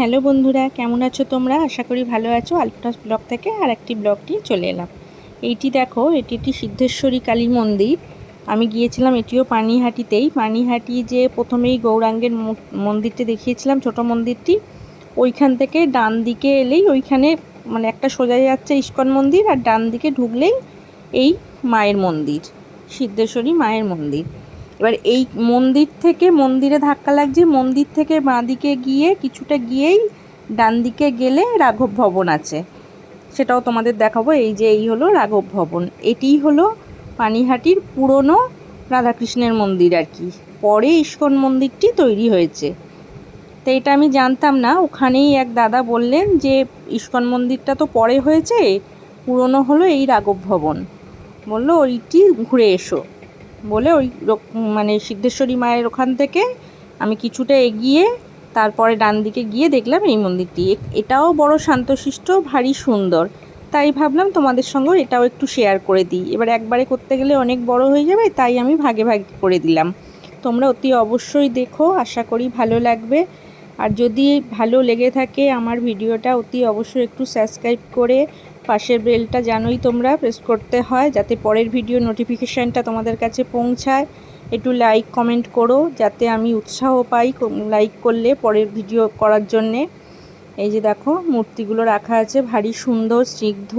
Hello বন্ধুরা, কেমন আছো তোমরা? আশা করি ভালো আছো। আলপনাস ব্লগ থেকে আর একটি ব্লগ চলে এলাম। এইটি দেখো, এটি একটি সিদ্ধেশ্বরী কালী মন্দির। আমি গিয়েছিলাম এটিও পানিহাটিতেই। পানিহাটি যে প্রথমেই গৌরাঙ্গের মন্দিরটি দেখিয়েছিলাম, ছোট মন্দিরটি, ওইখান থেকে ডান দিকে এলেই ওইখানে মানে একটা সোজা যাচ্ছে ইস্কন মন্দির আর ডান দিকে ঢুকলেই এই মায়ের মন্দির, সিদ্ধেশ্বরী মায়ের মন্দির। এবার এই মন্দির থেকে মন্দিরে ধাক্কা লাগছে, মন্দির থেকে বাঁ দিকে গিয়ে কিছুটা গিয়েই ডান দিকে গেলে রাঘব ভবন আছে। সেটাও তোমাদের দেখাবো, এই যে এই হলো রাঘব ভবন। এটিই হলো পানিহাটির পুরনো রাধাকৃষ্ণের মন্দির আর কি। পরে ইস্কন মন্দিরটি তৈরি হয়েছে। তো এটা আমি জানতাম না, ওখানেই এক দাদা বললেন যে ইস্কন মন্দিরটা তো পরে হয়েছে, পুরনো হলো এই রাঘব ভবন। বলল, ওইটি ঘুরে এসো। বলে ওই মানে সিদ্ধেশ্বরী মায়ের ওখান থেকে আমি কিছুটা এগিয়ে তারপরে ডান দিকে গিয়ে দেখলাম এই মন্দিরটি। এটাও বড় শান্তশিষ্ট, ভারী সুন্দর। তাই ভাবলাম তোমাদের সঙ্গে এটাও একটু শেয়ার করে দিই। এবার একবারে করতে গেলে অনেক বড় হয়ে যাবে, তাই আমি ভাগে ভাগে করে দিলাম। তোমরা অতি অবশ্যই দেখো, আশা করি ভালো লাগবে। আর যদি ভালো লেগে থাকে আমার ভিডিওটা, অতি অবশ্যই একটু সাবস্ক্রাইব করে পাশের বেলটা জানোই তোমরা প্রেস করতে হয় যাতে পরের ভিডিও নোটিফিকেশানটা তোমাদের কাছে পৌঁছায়। একটু লাইক কমেন্ট করো যাতে আমি উৎসাহ পাই লাইক করলে পরের ভিডিও করার জন্যে। এই যে দেখো, মূর্তিগুলো রাখা আছে, ভারী সুন্দর, স্নিগ্ধ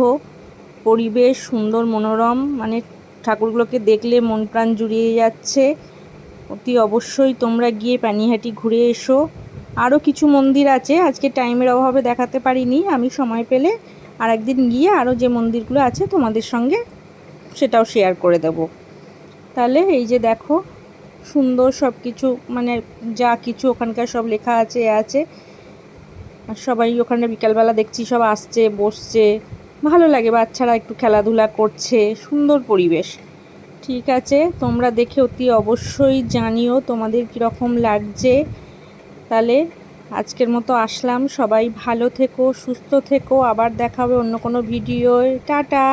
পরিবেশ, সুন্দর মনোরম। মানে ঠাকুরগুলোকে দেখলে মন প্রাণ জুড়িয়ে যাচ্ছে। অতি অবশ্যই তোমরা গিয়ে পানিহাটি ঘুরে এসো। আরও কিছু মন্দির আছে, আজকে টাইমের অভাবে দেখাতে পারিনি, আমি সময় পেলে আর একদিন গিয়ে আরও যে মন্দিরগুলো আছে তোমাদের সঙ্গে সেটাও শেয়ার করে দেব। তাহলে এই যে দেখো, সুন্দর সব কিছু মানে যা কিছু ওখানকার সব লেখা আছে, এ আছে। আর সবাই ওখানে বিকালবেলা দেখছি সব আসছে, বসছে। ভালো লাগে, বাচ্চারা একটু খেলাধুলা করছে, সুন্দর পরিবেশ। ঠিক আছে, তোমরা দেখে অতি অবশ্যই জানিও তোমাদের কীরকম লাগছে। তাহলে আজকের মতো আসলাম। সবাই ভালো থেকো, সুস্থ থেকো। আবার দেখা হবে অন্য কোনো ভিডিওয়। টাটা!